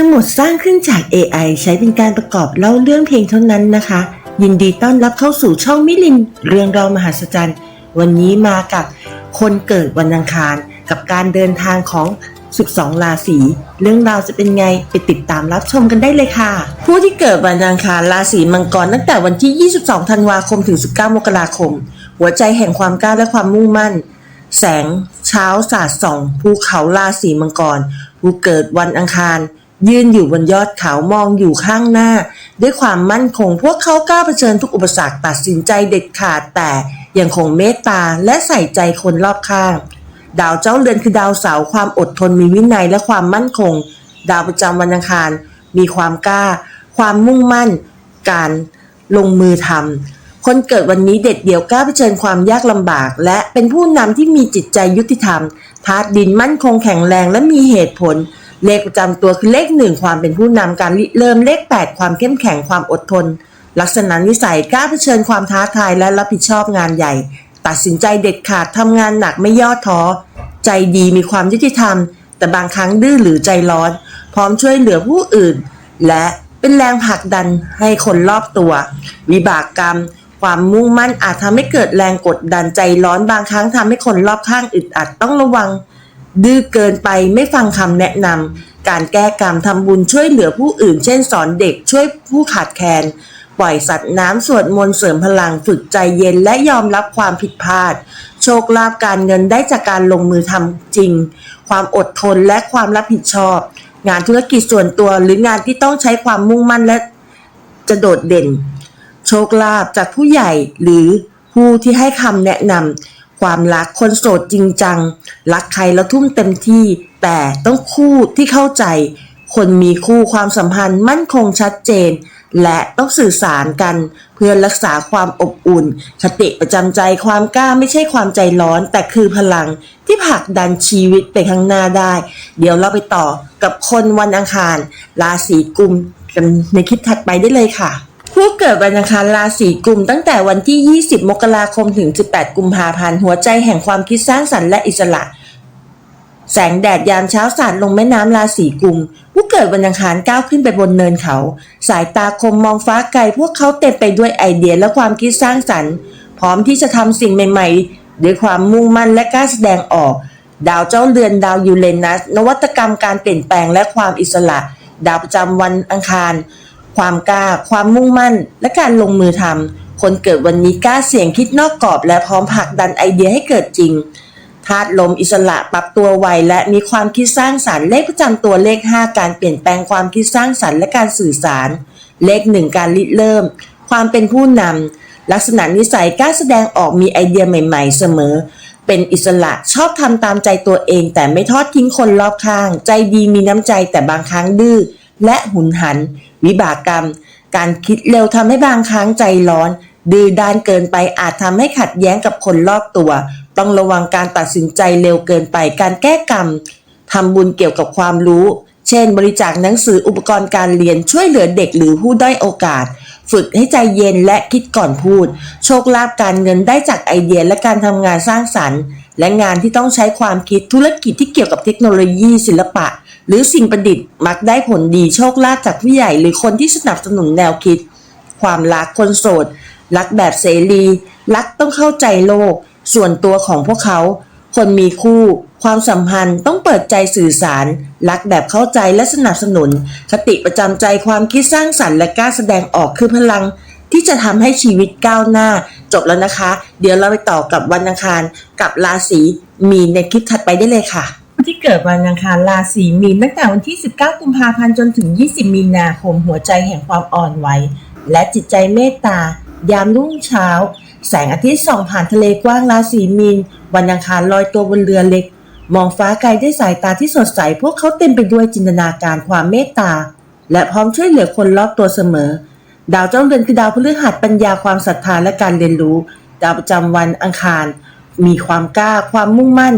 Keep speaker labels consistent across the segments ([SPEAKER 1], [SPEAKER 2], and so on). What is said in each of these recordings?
[SPEAKER 1] ทั้งหมดสร้างขึ้นจาก AI ใช้เป็นการประกอบเล่าเรื่องเพียงเท่านั้นนะคะ ยินดีต้อนรับเข้าสู่ช่องมิลิน เรื่องราวมหัศจรรย์ วันนี้มากับคนเกิดวันอังคาร กับการเดินทางของ 12 ราศี เรื่องราวจะเป็นไงไปติดตามรับชมกันได้เลยค่ะ ผู้ที่เกิดวันอังคารราศีมังกรตั้งแต่วันที่ 22 ธันวาคมถึง 19 มกราคม หัวใจแห่งความกล้าและความมุ่งมั่นแสงเช้าสาดส่องภูเขาราศีมังกรผู้เกิดวันอังคาร ยืนอยู่บนยอดเขามองอยู่ข้างหน้า ด้วยความมั่นคงพวกเขากล้าเผชิญทุกอุปสรรคตัดสินใจเด็ดขาดแต่ยังคงเมตตาและใส่ใจคนรอบข้าง ดาวเจ้าเรือนคือดาวเสาความอดทนมีวินัยและความมั่นคง ดาวประจำวันอังคาร มีความกล้า ความมุ่งมั่น การลงมือทำคนเกิดวันนี้เด็ดเดี่ยวกล้าเผชิญความยากลำบาก และเป็นผู้นำที่มีจิตใจยุติธรรมธาตุดินมั่นคงแข็งแรงและมีเหตุผล เลขประจำตัวคือเลขหนึ่งความเป็นผู้นำการเริ่มเลข 8 ความเข้มแข็งความอดทน ลักษณะนิสัยกล้าเผชิญความท้าทายและรับผิดชอบงานใหญ่ ตัดสินใจเด็ดขาดทำงานหนักไม่ย่อท้อ ใจดีมีความยุติธรรม แต่บางครั้งดื้อหรือใจร้อน พร้อมช่วยเหลือผู้อื่น และเป็นแรงผลักดันให้คนรอบตัว วิบากกรรม ความมุ่งมั่นอาจทำให้เกิดแรงกดดันใจร้อนบางครั้งทำให้คนรอบข้างอึดอัดต้องระวัง ดื้อเกินไปไม่ฟังคำแนะนำการแก้กรรมทำบุญช่วยเหลือผู้อื่น เช่นสอนเด็กช่วยผู้ขาดแคลนปล่อยสัตว์น้ำสวดมนต์เสริมพลังฝึกใจเย็นและยอมรับความผิดพลาด โชคลาภการเงินได้จากการลงมือทำจริง ความอดทนและความรับผิดชอบ งานธุรกิจส่วนตัวหรืองานที่ต้องใช้ความมุ่งมั่นและจะโดดเด่น โชคลาภจากผู้ใหญ่หรือผู้ที่ให้คำแนะนำ ความรักคนโสดจริงจัง รักใครแล้วทุ่มเต็มที่ แต่ต้องคู่ที่เข้าใจ คนมีคู่ความสัมพันธ์มั่นคงชัดเจน และต้องสื่อสารกัน เพื่อรักษาความอบอุ่น คติประจำใจความกล้าไม่ใช่ความใจร้อน แต่คือพลังที่ผลักดันชีวิตไปข้างหน้าได้ เดี๋ยวเราไปต่อกับคนวันอังคาร ราศีกุมกันในคลิปถัดไปได้เลยค่ะ ผู้เกิดวันอังคารราศีกุมตั้งแต่วันที่ 20 มกราคมถึง 18 กุมภาพันธ์ หัวใจแห่งความคิดสร้างสรรค์และอิสระ แสงแดดยามเช้าสาดลงแม่น้ำราศีกุม ผู้เกิดวันอังคารก้าวขึ้นไปบนเนินเขา สายตาคมมองฟ้าไกล พวกเขาเต็มไปด้วยไอเดียและความคิดสร้างสรรค์ พร้อมที่จะทำสิ่งใหม่ๆ ด้วยความมุ่งมั่นและกล้าแสดงออก ดาวเจ้าเรือนดาวยูเรนัส นวัตกรรมการเปลี่ยนแปลงและความอิสระ ดาวประจำวันอังคาร ความกล้า ความมุ่งมั่น และการลงมือทำคนเกิดวันนี้กล้าเสี่ยงคิดนอกกรอบ และพร้อมผลักดันไอเดียให้เกิดจริงธาตุลมอิสระปรับตัวไวและมีความคิดสร้างสรรค์เลขประจำตัวเลข 5 การเปลี่ยนแปลงความคิดสร้างสรรค์และการสื่อสาร เลข 1 การริเริ่ม ความเป็นผู้นำลักษณะนิสัยกล้าแสดงออกมีไอเดียใหม่ๆ เสมอ เป็นอิสระชอบทำตามใจตัวเอง แต่ไม่ทอดทิ้งคนรอบข้าง ใจดีมีน้ำใจแต่บางครั้งดื้อและหุนหัน วิบากกรรม การคิดเร็วทำให้บางครั้งใจร้อน ดื้อด้านเกินไปอาจทำให้ขัดแย้งกับคนรอบตัว ต้องระวังการตัดสินใจเร็วเกินไป การแก้กรรมทำบุญเกี่ยวกับความรู้ เช่น บริจาคหนังสืออุปกรณ์การเรียนช่วยเหลือเด็กหรือผู้ด้อยโอกาส ฝึกให้ใจเย็นและคิดก่อนพูด โชคลาภการเงินได้จากไอเดียและการทำงานสร้างสรรค์ และงานที่ต้องใช้ความคิดธุรกิจที่เกี่ยวกับเทคโนโลยีศิลปะ หรือสิ่งประดิษฐ์มักได้ผลดีโชคลาภจากผู้ใหญ่ หรือคนที่สนับสนุนแนวคิด ความรักคนโสด รักแบบเสรี รักต้องเข้าใจโลก ส่วนตัวของพวกเขา คนมีคู่ ความสัมพันธ์ต้องเปิดใจสื่อสาร รักแบบเข้าใจและสนับสนุน คติประจำใจความคิดสร้างสรรค์และกล้าแสดงออกคือพลังที่จะทำให้ชีวิตก้าวหน้า จบแล้วนะคะ เดี๋ยวเราไปต่อกับวันอังคารกับราศีมีนในคลิปถัดไปได้เลยค่ะ ผู้ที่เกิดวันอังคารราศีมีนตั้งแต่วันที่ 19 กุมภาพันธ์จนถึง 20 มีนาคม หัวใจแห่งความอ่อนไหวและจิตใจเมตตา ยามรุ่งเช้า แสงอาทิตย์ส่องผ่านทะเลกว้างราศีมีน วันอังคารลอยตัวบนเรือเล็ก มองฟ้าไกลด้วยสายตาที่สดใส พวกเขาเต็มไปด้วยจินตนาการความเมตตา และพร้อมช่วยเหลือคนรอบตัวเสมอ ดาวเจ้าเรือนคือดาวพฤหัสปัญญาความศรัทธาและการเรียนรู้ ดาวประจำวันอังคาร มีความกล้า ความมุ่งมั่น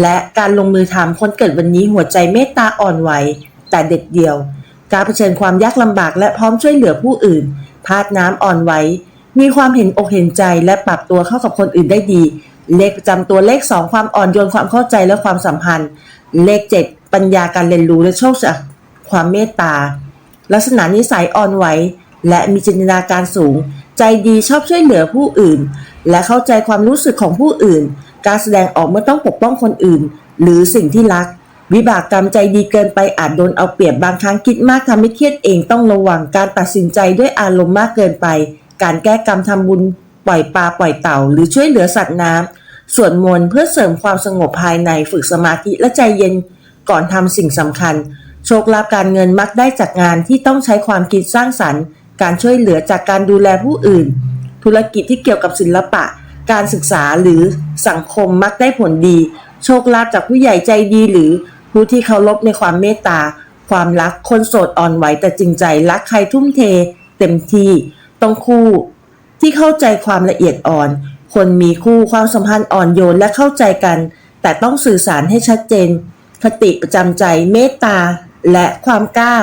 [SPEAKER 1] และการลงมือทำคนเกิดวันนี้หัวใจเมตตาอ่อนไหวแต่เด็ดเดี่ยว การเผชิญความยากลำบากและพร้อมช่วยเหลือผู้อื่นธาตุน้ำอ่อนไหวมีความเห็นอกเห็นใจและปรับตัวเข้ากับคนอื่นได้ดี เลขประจำตัวเลข 2 ความอ่อนโยนความเข้าใจและความสัมพันธ์ เลข 7 ปัญญาการเรียนรู้และโชคจากความเมตตา ลักษณะนิสัยอ่อนไหวและมีจินตนาการสูง ใจดีชอบช่วยเหลือผู้อื่น และเข้าใจความรู้สึกของผู้อื่น การแสดงออกเมื่อต้องปกป้องคนอื่น หรือสิ่งที่รัก วิบากกรรมใจดีเกินไปอาจโดนเอาเปรียบบางครั้งคิดมากทำให้เครียดเองต้องระวังการตัดสินใจด้วยอารมณ์มากเกินไป การแก้กรรมทำบุญ ปล่อยปลาปล่อยเต่า หรือช่วยเหลือสัตว์น้ำสวดมนต์เพื่อเสริมความสงบภายในฝึกสมาธิและใจเย็นก่อนทำสิ่งสำคัญ โชคลาภการเงินมักได้จากงานที่ต้องใช้ความคิดสร้างสรรค์ การช่วยเหลือจากการดูแลผู้อื่น ธุรกิจที่เกี่ยวกับศิลปะ การศึกษาหรือสังคมมักได้ผลดี โชคลาภจากผู้ใหญ่ใจดีหรือผู้ที่เคารพในความเมตตา ความรักคนโสดอ่อนไหวแต่จริงใจรักใครทุ่มเท เต็มที่ต้องคู่ ที่เข้าใจความละเอียดอ่อน คนมีคู่ความสัมพันธ์อ่อนโยนและเข้าใจกัน แต่ต้องสื่อสารให้ชัดเจน คติประจำใจเมตตาและความกล้า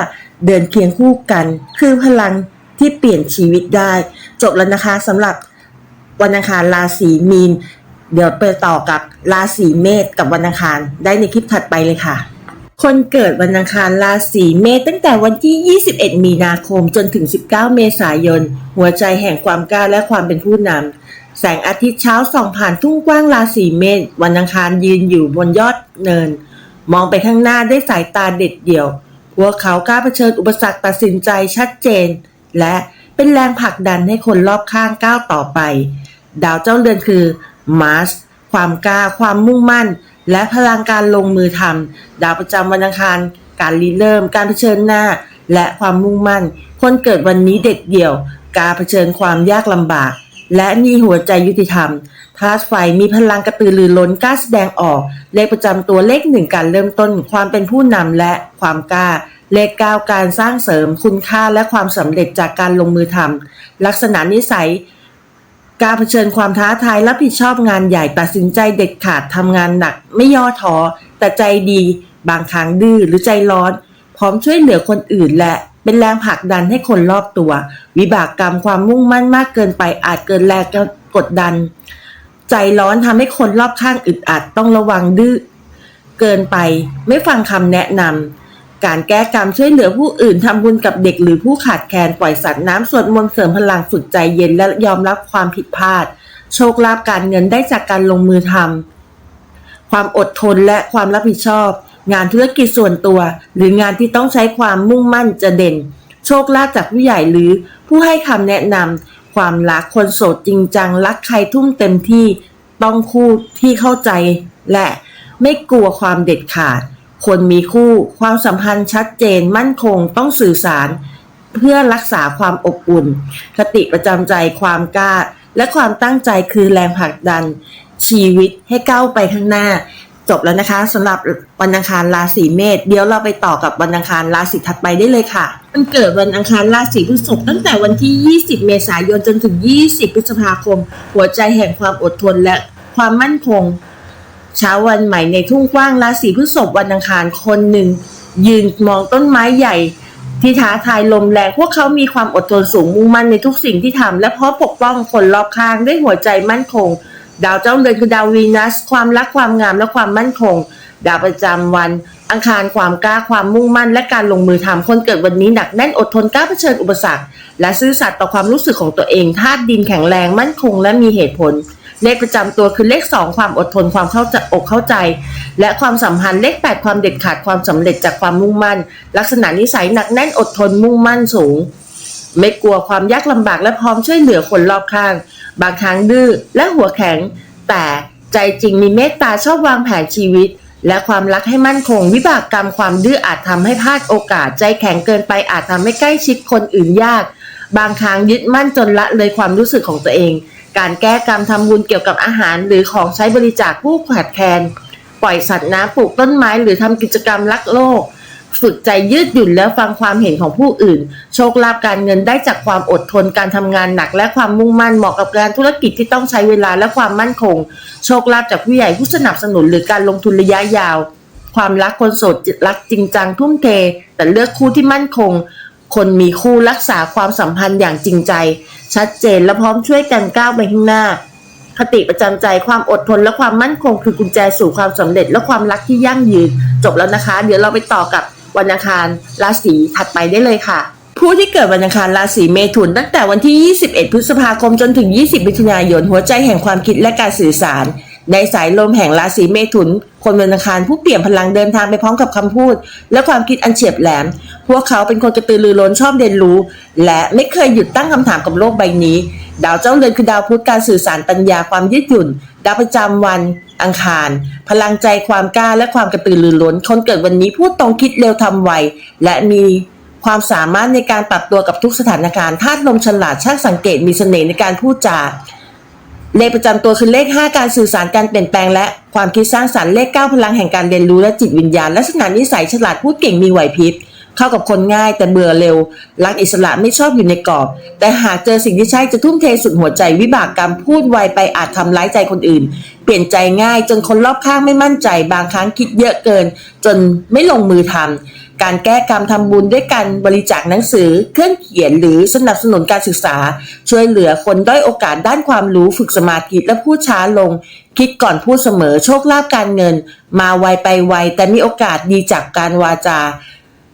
[SPEAKER 1] เดินเคียงคู่กัน คือพลังที่เปลี่ยนชีวิตได้ จบแล้วนะคะสำหรับ วันอังคารราศีมีน เดี๋ยวไปต่อกับราศีเมษกับวันอังคารได้ในคลิปถัดไปเลยค่ะ คนเกิดวันอังคารราศีเมษตั้งแต่วันที่ 21 มีนาคมจนถึง 19 เมษายน หัวใจแห่งความกล้าและความเป็นผู้นำแสงอาทิตย์เช้าส่องผ่านทุ่งกว้างราศีเมษวันอังคารยืนอยู่บนยอดเนิน มองไปข้างหน้าได้สายตาเด็ดเดี่ยวพวกเขากล้าเผชิญอุปสรรคตัดสินใจชัดเจน และ เป็นแรงผลักดันให้คนรอบข้างก้าวต่อไป ดาวเจ้าเรือนคือมาร์สความกล้า ความมุ่งมั่น และพลังการลงมือทำดาวประจำวันอังคาร การริเริ่ม การเผชิญหน้า และความมุ่งมั่น คนเกิดวันนี้เด็ดเดี่ยว การเผชิญความยากลำบาก และมีหัวใจยุติธรรมธาตุไฟมีพลังกระตือรือร้นกล้าแสดงออก เลขประจำตัวเลขหนึ่งการเริ่มต้น ความเป็นผู้นำและความกล้า เลขเก้าการสร้างเสริมคุณค่าและความสำเร็จจากการลงมือทำลักษณะนิสัยการเผชิญความท้าทายรับผิดชอบงานใหญ่ตัดสินใจเด็ดขาดทำงานหนัก ไม่ย่อท้อแต่ใจดี บางครั้งดื้อหรือใจร้อน พร้อมช่วยเหลือคนอื่นและเป็นแรงผลักดันให้คนรอบตัว วิบากกรรมความมุ่งมั่นมากเกินไปอาจเกินแรงกดดัน ใจร้อนทำให้คนรอบข้างอึดอัดต้องระวังดื้อเกินไป ไม่ฟังคำแนะนำ การแก้กรรมช่วยเหลือผู้อื่นทำบุญกับเด็กหรือผู้ขาดแคลนปล่อยสัตว์น้ำสวดมนต์เสริมพลังฝึกใจเย็นและยอมรับความผิดพลาด โชคลาภการเงินได้จากการลงมือทำความอดทนและความรับผิดชอบ งานธุรกิจส่วนตัว หรืองานที่ต้องใช้ความมุ่งมั่นจะเด่น โชคลาภจากผู้ใหญ่หรือผู้ให้คำแนะนำความรักคนโสดจริงจังรักใครทุ่มเต็มที่ต้องคู่ที่เข้าใจและไม่กลัวความเด็ดขาด คนมีคู่ ความสัมพันธ์ชัดเจนมั่นคงต้องสื่อสาร เพื่อรักษาความอบอุ่น คติประจำใจความกล้า และความตั้งใจคือแรงผลักดัน ชีวิตให้ก้าวไปข้างหน้า จบแล้วนะคะสำหรับวันอังคารราศีเมษเดี๋ยวเราไปต่อกับวันอังคารราศีถัดไปได้เลยค่ะมันเกิดวันอังคารราศีพฤษภตั้งแต่วันที่ 20 เมษายนจนถึง 20 พฤษภาคม หัวใจแห่งความอดทนและความมั่นคง เช้าวันใหม่ในทุ่งกว้างราศีพฤษภวันอังคารคนหนึ่ง ยืนมองต้นไม้ใหญ่ ที่ท้าทายลมแรงพวกเขามีความอดทนสูงมุ่งมั่นในทุกสิ่งที่ทำและเพราะปกป้องคนรอบข้างด้วยหัวใจมั่นคง ดาวเจ้าเรือนคือดาววีนัส ความรักความงามและความมั่นคง ดาวประจำวัน อังคารความกล้าความมุ่งมั่น และการลงมือทำคนเกิดวันนี้หนักแน่นอดทนกล้าเผชิญอุปสรรค และซื่อสัตย์ต่อความรู้สึกของตัวเองธาตุดินแข็งแรงมั่นคง และมีเหตุผล เลขประจำตัวคือเลข 2 ความอดทนความเข้าใจอกเข้าใจ และความสัมพันธ์เลข 8 ความเด็ดขาดความสำเร็จจากความมุ่งมั่น ลักษณะนิสัยหนักแน่นอดทนมุ่งมั่นสูง ไม่กลัวความยากลำบากและพร้อมช่วยเหลือคนรอบข้าง บางครั้งดื้อและหัวแข็ง แต่ใจจริงมีเมตตาชอบวางแผนชีวิต และความรักให้มั่นคง วิบากกรรมความดื้ออาจทำให้พลาดโอกาส ใจแข็งเกินไปอาจทำให้ใกล้ชิดคนอื่นยาก บางครั้งยึดมั่นจนละเลยความรู้สึกของตัวเอง การแก้กรรมทำบุญเกี่ยวกับอาหาร หรือของใช้บริจาคผู้ขาดแคลน ปล่อยสัตว์น้ำปลูกต้นไม้หรือทำกิจกรรมรักโลก ฝึกใจยืดหยุ่นแล้วฟังความเห็นของผู้อื่น โชคลาภการเงินได้จากความอดทนการทำงานหนัก และความมุ่งมั่นเหมาะกับการธุรกิจที่ต้องใช้เวลาและความมั่นคง โชคลาภจากผู้ใหญ่ผู้สนับสนุนหรือการลงทุนระยะยาว ความรักคนโสดรักจริงจังทุ่มเท แต่เลือกคู่ที่มั่นคง คนมีคู่รักษาความสัมพันธ์อย่างจริงใจ ชัดเจนและพร้อมช่วยกันก้าวไปข้างหน้า คติประจำใจความอดทนและความมั่นคงคือกุญแจสู่ความสำเร็จและความรักที่ยั่งยืน จบแล้วนะคะ เดี๋ยวเราไปต่อกับวันอังคารราศีถัดไปได้เลยค่ะ ผู้ที่เกิดวันอังคารราศีเมถุนตั้งแต่วันที่ 21 พฤษภาคมจนถึง 20 มิถุนายน หัวใจแห่งความคิดและการสื่อสาร ในสายลมแห่งราศีเมถุน คนวันอังคารผู้เปลี่ยนพลังเดินทางไปพร้อมกับคำพูด และความคิดอันเฉียบแหลม พวกเขาเป็นคนกระตือรือร้นชอบเรียนรู้ และไม่เคยหยุดตั้งคำถามกับโลกใบนี้ ดาวเจ้าเรือนคือดาวพุธการสื่อสารปัญญาความยืดหยุ่น ดาวประจำวันอังคาร พลังใจความกล้าและความกระตือรือร้น คนเกิดวันนี้พูดตรงคิดเร็วทำไวและมีความสามารถในการปรับตัวกับทุกสถานการณ์ธาตุลมฉลาดช่างสังเกตมีเสน่ห์ในการพูดจา เลขประจำตัวคือเลข 5 การสื่อสารการเปลี่ยนแปลงและความคิดสร้างสรรค์เลข 9 พลังแห่งการเรียนรู้และจิตวิญญาณลักษณะนิสัยฉลาดพูดเก่งมีไหวพริบเข้ากับคนง่ายแต่เบื่อเร็ว รักอิสระไม่ชอบอยู่ในกรอบ แต่หากเจอสิ่งที่ใช่จะทุ่มเทสุดหัวใจวิบากกรรมพูดไวไปอาจทำร้ายใจคนอื่น เปลี่ยนใจง่ายจนคนรอบข้างไม่มั่นใจ บางครั้งคิดเยอะเกิน จนไม่ลงมือทำ การแก้กรรมทำบุญด้วยการบริจาคหนังสือ เครื่องเขียนหรือสนับสนุนการศึกษา ช่วยเหลือคนด้อยโอกาสด้านความรู้ฝึกสมาธิและพูดช้าลง คิดก่อนพูดเสมอโชคลาภการเงิน มาไวไปไว แต่มีโอกาสดีจากการวาจา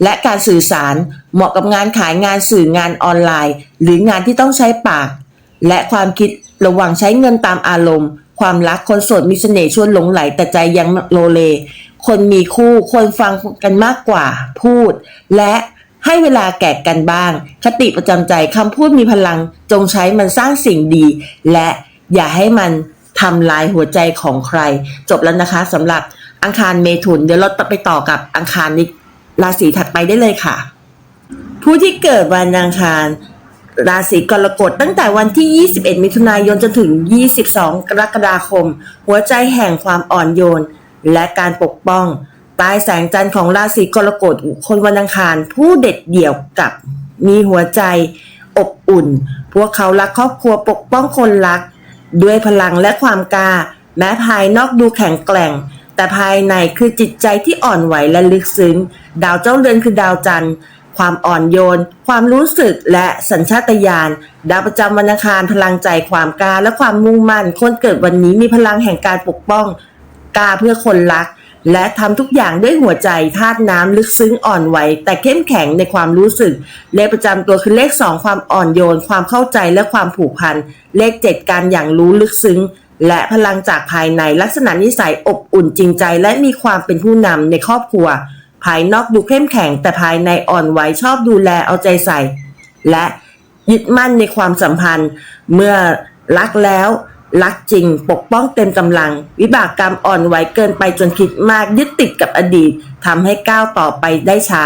[SPEAKER 1] และการสื่อสารเหมาะกับงานขายงานสื่องานออนไลน์ หรืองานที่ต้องใช้ปาก และความคิดระว่างใช้เงินตามอารมณ์ ความรักคนโสดมีเสน่ห์ชวนหลงไหลแต่ใจยังโลเล คนมีคู่ควรฟังกันมากกว่าพูด และให้เวลาแก่กันบ้าง คติประจำใจคำพูดมีพลังจงใช้มันสร้างสิ่งดี และอย่าให้มันทำลายหัวใจของใคร จบแล้วนะคะสำหรับอังคารเมถุน เดี๋ยวเราไปต่อกับอังคารนิราศีถัดไปได้เลยค่ะ ผู้ที่เกิดวันอังคารราศีกรกฎตั้งแต่วันที่ 21 มิถุนายนจนถึง 22 กรกฎาคม หัวใจแห่งความอ่อนโยน และการปกป้องใต้แสงจันทร์ของราศีกรกฎคนวันอังคาร ผู้เด็ดเดี่ยวกับมีหัวใจ อบอุ่น พวกเขารักครอบครัวปกป้องคนรัก ด้วยพลังและความกล้า แม้ภายนอกดูแข็งแกร่ง แต่ภายในคือจิตใจที่อ่อนไหวและลึกซึ้ง ดาวเจ้าเรือนคือดาวจันทร์ความอ่อนโยน ความรู้สึกและสัญชาตญาณ ดาวประจำวันอังคารพลังใจความกล้าและความมุ่งมั่น คนเกิดวันนี้มีพลังแห่งการปกป้อง กล้าเพื่อคนรัก และทำทุกอย่างด้วยหัวใจธาตุน้ำลึกซึ้งอ่อนไหวแต่เข้มแข็งในความรู้สึก เลขประจำตัวคือเลข 2 ความอ่อนโยน ความเข้าใจและความผูกพัน เลข 7 การอย่างรู้ลึกซึ้ง และพลังจากภายในลักษณะนิสัยอบอุ่นจริงใจ และมีความเป็นผู้นำในครอบครัว ภายนอกดูเข้มแข็ง แต่ภายในอ่อนไหวชอบดูแลเอาใจใส่ และยึดมั่นในความสัมพันธ์ เมื่อรักแล้ว รักจริง ปกป้องเต็มกำลัง วิบากกรรมอ่อนไหวเกินไปจนคิดมาก ยึดติดกับอดีตทำให้ก้าวต่อไปได้ช้า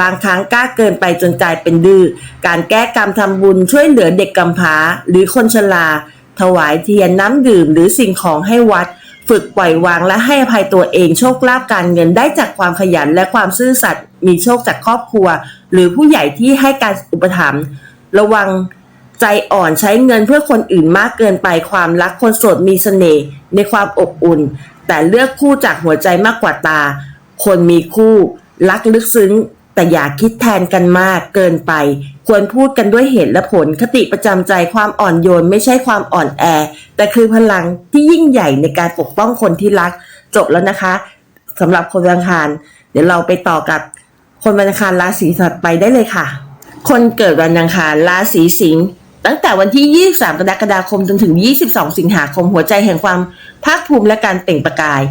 [SPEAKER 1] บางครั้งกล้าเกินไปจนกลายเป็นดื้อการแก้กรรมทำบุญช่วยเหลือเด็กกำพร้า หรือคนชราถวายเทียนน้ำดื่มหรือสิ่งของให้วัด ฝึกปล่อยวางและให้อภัยตัวเองโชคลาภการเงินได้จากความขยันและความซื่อสัตย์มีโชคจากครอบครัว หรือผู้ใหญ่ที่ให้การอุปถัมภ์ระวัง ใจอ่อนใช้เงินเพื่อคนอื่นมากเกินไปความรักคนโสดมีเสน่ห์ในความอบอุ่น แต่เลือกคู่จากหัวใจมากกว่าตา คนมีคู่รักลึกซึ้ง แต่อย่าคิดแทนกันมากเกินไป ควรพูดกันด้วยเหตุและผลคติประจำใจความอ่อนโยนไม่ใช่ความอ่อนแอ แต่คือพลังที่ยิ่งใหญ่ในการปกป้องคนที่รัก จบแล้วนะคะสำหรับคนวันอังคาร เดี๋ยวเราไปต่อกับคนวันอังคารราศีถัดไปได้เลยค่ะ คนเกิดวันอังคารราศีสิงห์ ตั้งแต่วันที่ 23 กรกฎาคมจนถึง 22 สิงหาคมหัวใจแห่งความภาคภูมิและการเปล่งประกาย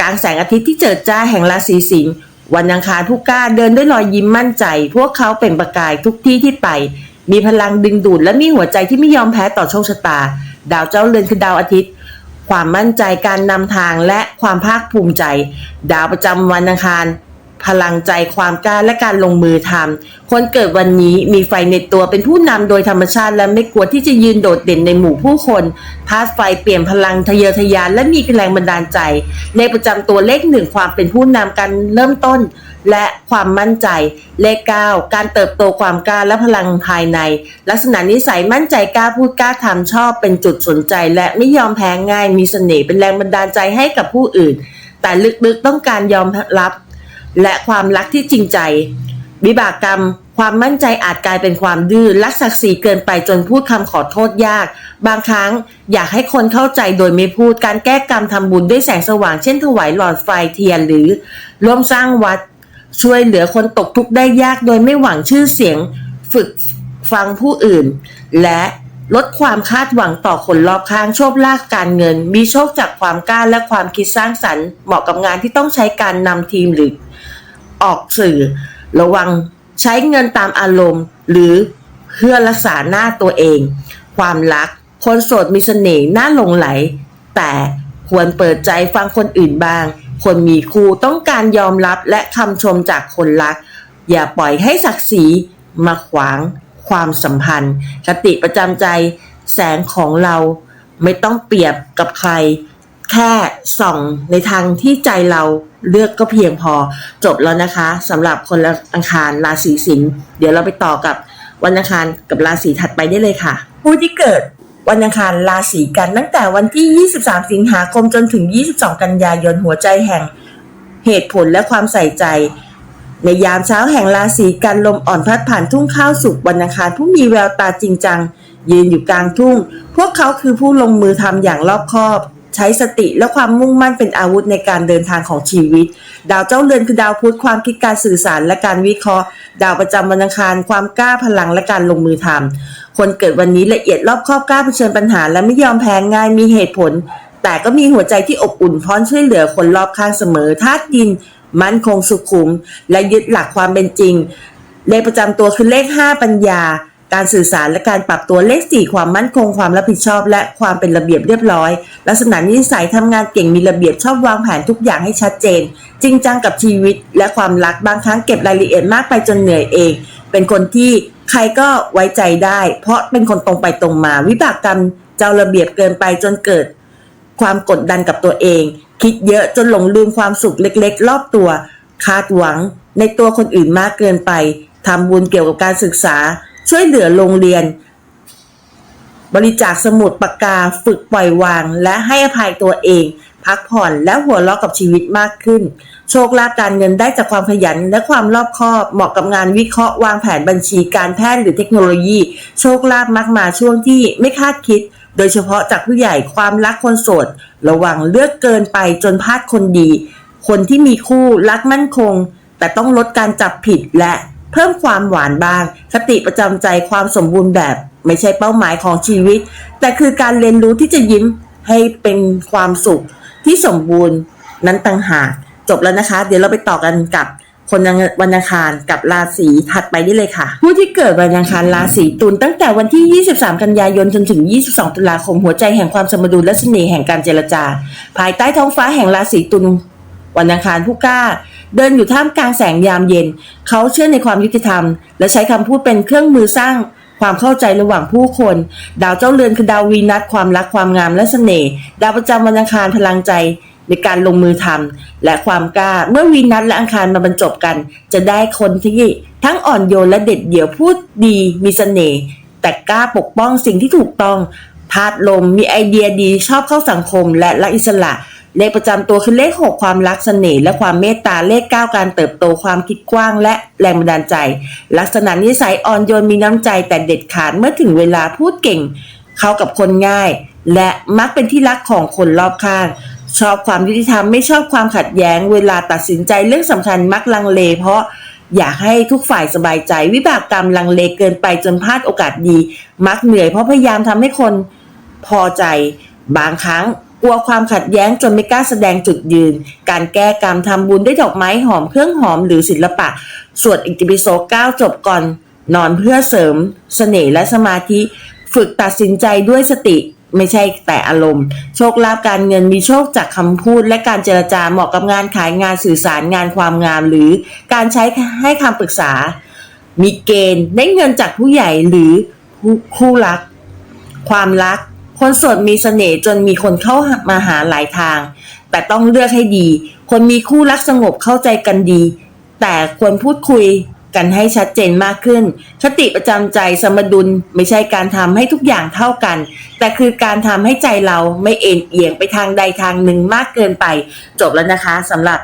[SPEAKER 1] กลางแสงอาทิตย์ที่เจิดจ้าแห่งราศีสิงห์วันอังคารผู้กล้าเดินด้วยรอยยิ้มมั่นใจ พวกเขาเปล่งประกายทุกที่ที่ไป มีพลังดึงดูดและมีหัวใจที่ไม่ยอมแพ้ต่อโชคชะตา ดาวเจ้าเรือนคือดาวอาทิตย์ ความมั่นใจการนำทางและความภาคภูมิใจ ดาวประจำวันอังคาร พลังใจความกล้าและการลงมือทำคนเกิดวันนี้มีไฟในตัวเป็นผู้นำโดยธรรมชาติและไม่กลัวที่จะยืนโดดเด่นในหมู่ผู้คนธาตุไฟเปลี่ยนพลังทะเยอทะยานและมีแรงบันดาลใจ ในประจำตัวเลขหนึ่งความเป็นผู้นำการเริ่มต้น และความมั่นใจ เลขเก้าการเติบโตความกล้าและพลังภายใน ลักษณะนิสัยมั่นใจกล้าพูดกล้าทำชอบเป็นจุดสนใจ และไม่ยอมแพ้ง่าย มีเสน่ห์เป็นแรงบันดาลใจให้กับผู้อื่น แต่ลึกๆต้องการยอมรับ และความรักที่จริงใจ วิบากกรรม ความมั่นใจอาจกลายเป็นความดื้อรักศักดิ์ศรีเกินไปจนพูดคำขอโทษยาก บางครั้งอยากให้คนเข้าใจโดยไม่พูดการแก้กรรมทำบุญด้วยแสงสว่างเช่นถวายหลอดไฟเทียนหรือ ร่วมสร้างวัด ช่วยเหลือคนตกทุกข์ได้ยากโดยไม่หวังชื่อเสียง ฝึกฟังผู้อื่น และ ลดความคาดหวังต่อคนรอบข้างโชคลาภการเงิน มีโชคจากความกล้าและความคิดสร้างสรรค์เหมาะกับงานที่ต้องใช้การนำทีมหรือออกสื่อ ระวังใช้เงินตามอารมณ์ หรือเพื่อรักษาหน้าตัวเอง ความรัก คนโสดมีเสน่ห์น่าหลงไหล แต่ควรเปิดใจฟังคนอื่นบ้าง คนมีคู่ต้องการยอมรับและคำชมจากคนรัก อย่าปล่อยให้ศักดิ์ศรีมาขวาง ความสัมพันธ์ คติประจำใจแสงของเราไม่ต้องเปรียบกับใคร แค่ส่องในทางที่ใจเราเลือกก็เพียงพอจบแล้วนะคะสำหรับคนอังคารราศีสิงห์เดี๋ยวเราไปต่อกับวันอังคารกับราศีถัดไปได้เลยค่ะ ผู้ที่เกิดวันอังคารราศีกันตั้งแต่วันที่ 23 สิงหาคมจนถึง 22 กันยายนหัวใจแห่งเหตุผลและความใส่ใจ ในยามเช้าแห่งราศีกันลมอ่อนพัดผ่านทุ่งข้าวสุกวันอังคารผู้มีแววตาจริงจัง ยืนอยู่กลางทุ่ง พวกเขาคือผู้ลงมือทำอย่างรอบคอบ ใช้สติและความมุ่งมั่นเป็นอาวุธในการเดินทางของชีวิต ดาวเจ้าเรือนคือดาวพุธความคิดการสื่อสารและการวิเคราะห์ ดาวประจำวันอังคารความกล้าพลังและการลงมือทำคนเกิดวันนี้ละเอียดรอบคอบกล้าเผชิญปัญหา และไม่ยอมแพ้ง่ายมีเหตุผลแต่ก็มีหัวใจที่อบอุ่นพร้อมช่วยเหลือคนรอบข้างเสมอธาตุดิน มั่นคงสุขุม และยึดหลักความเป็นจริง เลขประจำตัวคือเลข 5 ปัญญา การสื่อสารและการปรับตัวเลข 4 ความมั่นคงความรับผิดชอบ และความเป็นระเบียบเรียบร้อย ลักษณะนิสัยทำงานเก่งมีระเบียบชอบวางแผนทุกอย่างให้ชัดเจน จริงจังกับชีวิต และความรักบางครั้งเก็บรายละเอียดมากไปจนเหนื่อยเอง เป็นคนที่ใครก็ไว้ใจได้ เพราะเป็นคนตรงไปตรงมา วิบากกรรมเจ้าระเบียบเกินไปจนเกิด ความกดดันกับตัวเอง คิดเยอะจนหลงลืมความสุขเล็กๆ รอบตัว คาดหวัง ในตัวคนอื่นมากเกินไปทำบุญเกี่ยวกับการศึกษา ช่วยเหลือโรงเรียน บริจาคสมุดปากกาฝึกปล่อยวาง และให้อภัยตัวเอง พักผ่อนและหัวเราะกับชีวิตมากขึ้น โชคลาภการเงินได้จากความขยันและความรอบคอบ เหมาะกับงานวิเคราะห์วางแผนบัญชีการแพทย์หรือเทคโนโลยี โชคลาภมักมาช่วงที่ไม่คาดคิด โดยเฉพาะจากผู้ใหญ่ความรักคนโสด ระวังเลือกเกินไปจนพลาดคนดี คนที่มีคู่รักมั่นคง แต่ต้องลดการจับผิดและเพิ่มความหวานบ้าง คติประจำใจความสมบูรณ์แบบ ไม่ใช่เป้าหมายของชีวิต แต่คือการเรียนรู้ที่จะยิ้มให้เป็นความสุขที่สมบูรณ์นั้นต่างหากจบแล้วนะคะ เดี๋ยวเราไปต่อกันกับ คนวันอังคารกับราศีถัดไปได้เลยค่ะ ผู้ที่เกิดวันอังคารราศีตุลตั้งแต่วันที่ 23 กันยายนจนถึง 22 ตุลาคมหัวใจแห่งความสมดุลและเสน่ห์แห่งการเจรจา ภายใต้ท้องฟ้าแห่งราศีตุลวันอังคารผู้กล้า เดินอยู่ท่ามกลางแสงยามเย็น เขาเชื่อในความยุติธรรม และใช้คำพูดเป็นเครื่องมือสร้างความเข้าใจระหว่างผู้คน ดาวเจ้าเรือนคือดาววีนัสความรักความงามและเสน่ห์ดาวประจำวันอังคารพลังใจ ในการลงมือทำและความกล้า เมื่อวีนัสและอังคารมาบรรจบกัน จะได้คนที่ทั้งอ่อนโยนและเด็ดเดี่ยวพูดดีมีเสน่ห์แต่กล้าปกป้องสิ่งที่ถูกต้องธาตุลมมีไอเดียดีชอบเข้าสังคม และรักอิสระ เลขประจำตัวคือเลข 6 ความรักเสน่ห์และความเมตตาเลข 9 การเติบโตความคิดกว้าง และแรงบันดาลใจ ลักษณะนิสัยอ่อนโยนมีน้ำใจแต่เด็ดขาดเมื่อถึงเวลาพูดเก่ง เข้ากับคนง่าย และมักเป็นที่รักของคนรอบข้าง ชอบความยุติธรรมไม่ชอบความขัดแย้ง เวลาตัดสินใจเรื่องสำคัญมักลังเล เพราะอยากให้ทุกฝ่ายสบายใจ วิบากกรรมลังเลเกินไปจนพลาดโอกาสดี มักเหนื่อยเพราะพยายามทำให้คนพอใจ บางครั้งกลัวความขัดแย้งจนไม่กล้าแสดงจุดยืน การแก้กรรมทำบุญด้วยดอกไม้หอมเครื่องหอมหรือศิลปะ สวดอิติปิโส9จบก่อน นอนเพื่อเสริมเสน่ห์และสมาธิ ฝึกตัดสินใจด้วยสติ ไม่ใช่แต่อารมณ์ โชคลาภการเงินมีโชคจากคำพูด และการเจรจาเหมาะกับงานขายงานสื่อสารงานความงาม หรือการใช้ให้คำปรึกษา มีเกณฑ์ได้เงินจากผู้ใหญ่หรือคู่รัก ความรัก คนโสดมีเสน่ห์จนมีคนเข้ามาหาหลายทาง แต่ต้องเลือกให้ดี คนมีคู่รักสงบเข้าใจกันดี แต่ควรพูดคุย กันให้ชัดเจนมากขึ้น คติประจำใจสมดุลไม่ใช่การทำให้ทุกอย่างเท่ากัน แต่คือการทำให้ใจเราไม่เอ็นเอียงไปทางใดทางหนึ่งมากเกินไป จบแล้วนะคะสำหรับ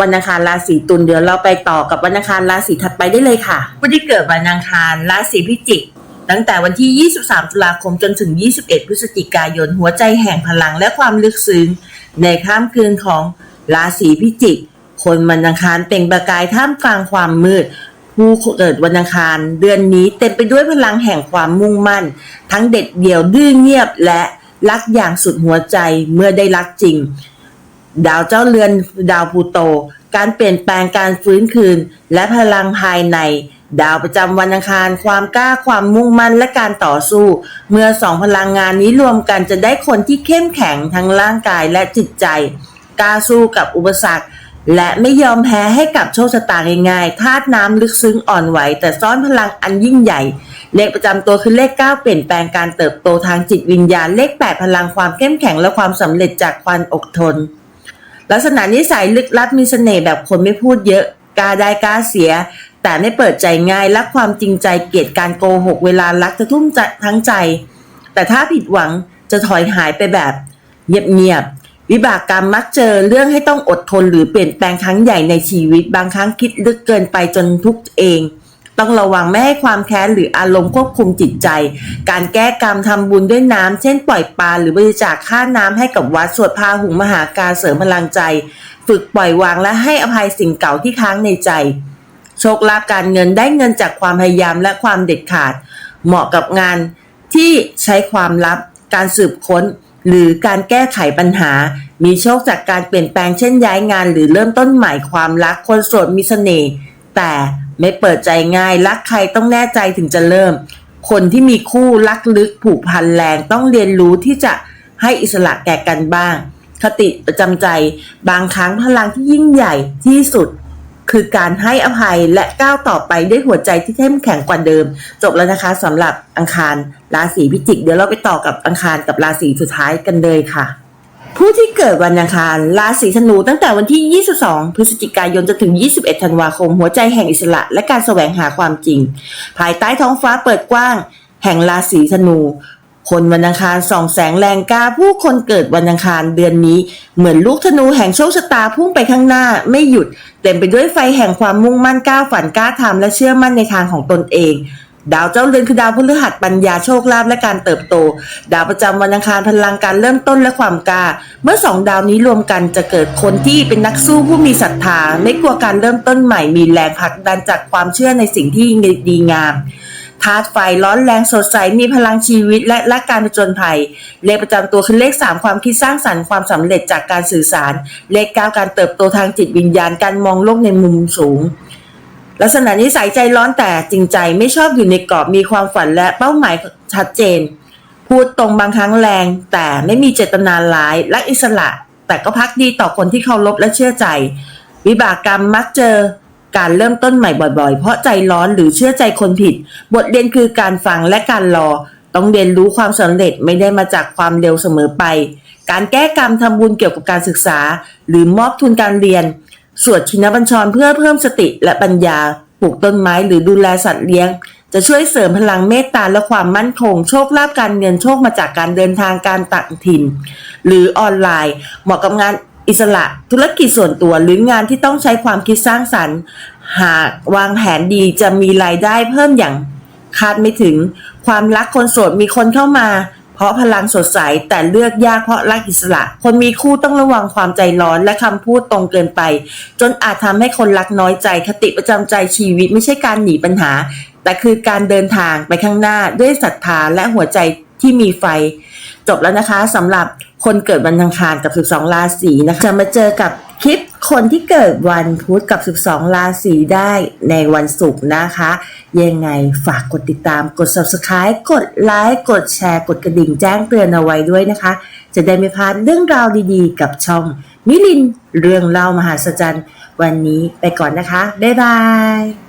[SPEAKER 1] วันอังคารราศีตุลเดี๋ยวเราไปต่อกับวันอังคารราศีถัดไปได้เลยค่ะผู้ที่เกิดวันอังคารราศีพิจิกตั้งแต่วันที่ 23 ตุลาคมจนถึง 21 พฤศจิกายน หัวใจแห่งพลังและความลึกซึ้งในค่ำคืนของราศีพิจิก คนวันอังคารเปล่งประกายท่ามกลางความมืด ผู้เกิดวันอังคาร เดือนนี้เต็มไปด้วยพลังแห่งความมุ่งมั่น ทั้งเด็ดเดี่ยวดื้อเงียบและรักอย่างสุดหัวใจเมื่อได้รักจริง ดาวเจ้าเรือนดาวพูโต การเปลี่ยนแปลงการฟื้นคืน และพลังภายใน ดาวประจำวันอังคาร ความกล้าความมุ่งมั่นและการต่อสู้ เมื่อสองพลังงานนี้รวมกันจะได้คนที่เข้มแข็งทั้งร่างกายและจิตใจกล้าสู้กับอุปสรรค และไม่ยอมแพ้ให้กับโชคชะตาง่ายๆธาตุน้ำลึกซึ้งอ่อนไหว แต่ซ่อนพลังอันยิ่งใหญ่ เลขประจำตัวคือเลข 9 เปลี่ยนแปลงการเติบโตทางจิตวิญญาณ เลข 8 พลังความเข้มแข็งและความสำเร็จจากความอดทน ลักษณะนิสัยลึกลับมีเสน่ห์แบบคนไม่พูดเยอะกล้าได้กล้าเสีย แต่ไม่เปิดใจง่ายรักความจริงใจเกลียดการโกหกเวลารักจะทุ่มทั้งใจ แต่ถ้าผิดหวังจะถอยหายไปแบบเงียบๆ วิบากกรรมมักเจอเรื่องให้ต้องอดทนหรือเปลี่ยนแปลงครั้งใหญ่ในชีวิต บางครั้งคิดลึกเกินไปจนทุกข์เอง ต้องระวังไม่ให้ความแค้นหรืออารมณ์ควบคุมจิตใจ การแก้กรรมทำบุญด้วยน้ำเช่นปล่อยปลาหรือบริจาคค่าน้ำให้กับวัดสวดพาหุงมหาการเสริมพลังใจ ฝึกปล่อยวางและให้อภัยสิ่งเก่าที่ค้างในใจ โชคลาภการเงินได้เงินจากความพยายามและความเด็ดขาด เหมาะกับงานที่ใช้ความลับการสืบค้น หรือการแก้ไขปัญหา มีโชคจากการเปลี่ยนแปลงเช่นย้ายงาน หรือเริ่มต้นใหม่ความรักคนโสดมีเสน่ห์แต่ไม่เปิดใจง่ายรักใครต้องแน่ใจถึงจะเริ่ม คนที่มีคู่รักลึกผูกพันแรงต้องเรียนรู้ที่จะให้อิสระแก่กันบ้าง คติประจำใจ บางครั้งพลังที่ยิ่งใหญ่ที่สุด คือการให้อภัยและก้าวต่อไปด้วยหัวใจที่เข้มแข็งกว่าเดิม จบแล้วนะคะสำหรับอังคารราศีพิจิก เดี๋ยวเราไปต่อกับอังคารกับราศีสุดท้ายกันเลยค่ะผู้ที่เกิดวันอังคารราศีธนูตั้งแต่วันที่ 22 พฤศจิกายนจนถึง 21 ธันวาคม หัวใจแห่งอิสระ และการแสวงหาความจริง ภายใต้ท้องฟ้าเปิดกว้าง แห่งราศีธนู คนวันอังคารส่องแสงแรงกล้าผู้คนเกิดวันอังคารเดือนนี้ เหมือนลูกธนูแห่งโชคชะตาพุ่งไปข้างหน้าไม่หยุด เต็มไปด้วยไฟแห่งความมุ่งมั่นกล้าฝันกล้าทำและเชื่อมั่นในทางของตนเองดาวเจ้าเรือนคือดาวพฤหัสปัญญาโชคลาภและการเติบโต ดาวประจำวันอังคารพลังการเริ่มต้นและความกล้า เมื่อสองดาวนี้รวมกันจะเกิดคนที่เป็นนักสู้ผู้มีศรัทธา ไม่กลัวการเริ่มต้นใหม่มีแรงผลักดันจากความเชื่อในสิ่งที่ดีงาม ธาตุไฟร้อนแรงสดใสมีพลังชีวิตและรักการผจญภัย เลขประจำตัวคือเลข 3 ความคิดสร้างสรรค์ความสำเร็จจากการสื่อสาร เลข 9 การเติบโตทางจิตวิญญาณการมองโลกในมุมสูง ลักษณะนิสัยใจร้อนแต่จริงใจไม่ชอบอยู่ในกรอบมีความฝันและเป้าหมายชัดเจน พูดตรงบางครั้งแรง แต่ไม่มีเจตนาร้ายรักอิสระ แต่ก็พักดีต่อคนที่เคารพและเชื่อใจ วิบากกรรมมักเจอ การเริ่มต้นใหม่บ่อยๆ เพราะใจร้อนหรือเชื่อใจคนผิด บทเรียนคือการฟังและการรอ ต้องเรียนรู้ความสำเร็จไม่ได้มาจากความเร็วเสมอไป การแก้กรรมทำบุญเกี่ยวกับการศึกษา หรือมอบทุนการเรียน สวดชินบัญชรเพื่อเพิ่มสติและปัญญา ปลูกต้นไม้หรือดูแลสัตว์เลี้ยง จะช่วยเสริมพลังเมตตาและความมั่นคง โชคลาภการเงินโชคมาจากการเดินทางการต่างถิ่น หรือออนไลน์ เหมาะกับงาน อิสระธุรกิจส่วนตัวหรืองานที่ต้องใช้ความคิดสร้างสรรค์ หากวางแผนดีจะมีรายได้เพิ่มอย่างคาดไม่ถึง ความรักคนโสดมีคนเข้ามา เพราะพลังสดใสแต่เลือกยากเพราะรักอิสระ คนมีคู่ต้องระวังความใจร้อนและคำพูดตรงเกินไป จนอาจทำให้คนรักน้อยใจคติประจำใจชีวิตไม่ใช่การหนีปัญหา แต่คือการเดินทางไปข้างหน้าด้วยศรัทธาและหัวใจที่มีไฟ จบแล้วนะคะสำหรับ คนเกิดวันอังคารกับ 12 ราศีนะคะ จะมาเจอกับคลิปคนที่เกิดวันพุธกับ 12 ราศีได้ในวันศุกร์นะคะ ยังไงฝากกดติดตามกด subscribe กดไลค์กดแชร์ กดกระดิ่งแจ้งเตือนเอาไว้ด้วยนะคะ จะได้ไม่พลาดเรื่องราวดีๆ กับช่องมิลินเรื่องเล่ามหาศจรรย์ วันนี้ไปก่อนนะคะ บ๊ายบาย